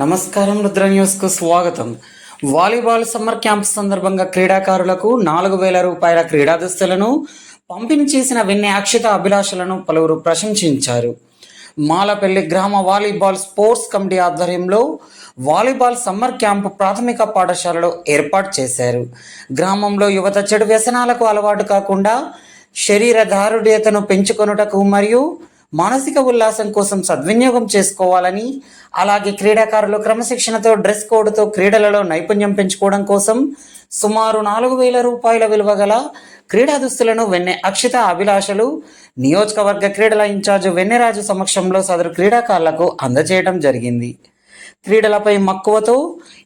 నమస్కారం రుద్ర న్యూస్కు స్వాగతం. వాలీబాల్ సమ్మర్ క్యాంప్ సందర్భంగా క్రీడాకారులకు నాలుగు వేల రూపాయల క్రీడా దుస్తులను పంపిణీ చేసిన వెన్నె అక్షిత అభిలాషలను పలువురు ప్రశంసించారు. మాలపల్లి గ్రామ వాలీబాల్ స్పోర్ట్స్ కమిటీ ఆధ్వర్యంలో వాలీబాల్ సమ్మర్ క్యాంపు ప్రాథమిక పాఠశాలలో ఏర్పాటు చేశారు. గ్రామంలో యువత చెడు వ్యసనాలకు అలవాటు కాకుండా శరీర దారుఢ్యతను పెంచుకొనుటకు మరియు మానసిక ఉల్లాసం కోసం సద్వినియోగం చేసుకోవాలని అలాగే క్రీడాకారులు క్రమశిక్షణతో డ్రెస్ కోడ్తో క్రీడలలో నైపుణ్యం పెంచుకోవడం కోసం సుమారు నాలుగు వేల రూపాయల విలువ గల క్రీడా దుస్తులను వెన్నె అక్షిత అభిలాషలు నియోజకవర్గ క్రీడల ఇన్ఛార్జ్ వెన్నెరాజు సమక్షంలో సదరు క్రీడాకారులకు అందజేయడం జరిగింది. క్రీడలపై మక్కువతో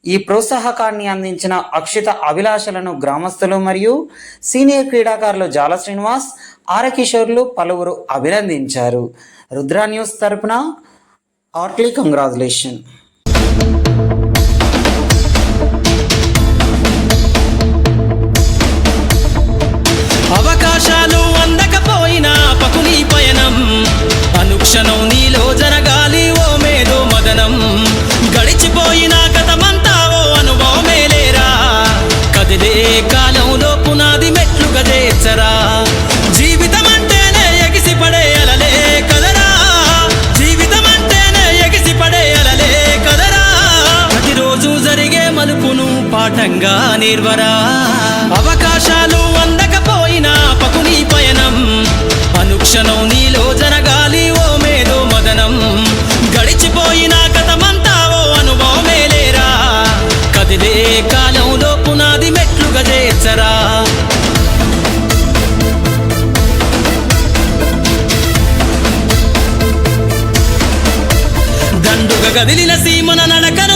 ఈ ప్రోత్సాహకాన్ని అందించిన అక్షిత అభిలాషలను గ్రామస్తులు మరియు సీనియర్ క్రీడాకారులు జాల శ్రీనివాస్ ఆరకిషోర్లు పలువురు అభినందించారు. రుద్రా న్యూస్ తరపున హార్ట్లీ కంగ్రాచులేషన్. అవకాశాలు అందకపోయినా పకుని పయనం. అనుక్షణం నీలో జరగాలి ఓ మేధో మదనం. గడిచిపోయిన గతమంతా ఓ అనుభవమే లేరా? కదిలే పాఠంగా నిర్వరా. అవకాశాలు అందకపోయినా పకుని పయనం. అనుక్షణం నీలో జరగాలి ఓ మేధో మదనం. గడిచిపోయిన గతమంతా ఓ అనుభవమే లేరా. కదిలే కాలంలో పునాది మెట్లుగా చేర్చరా. దండుగ కదిలిన సీమన నడకను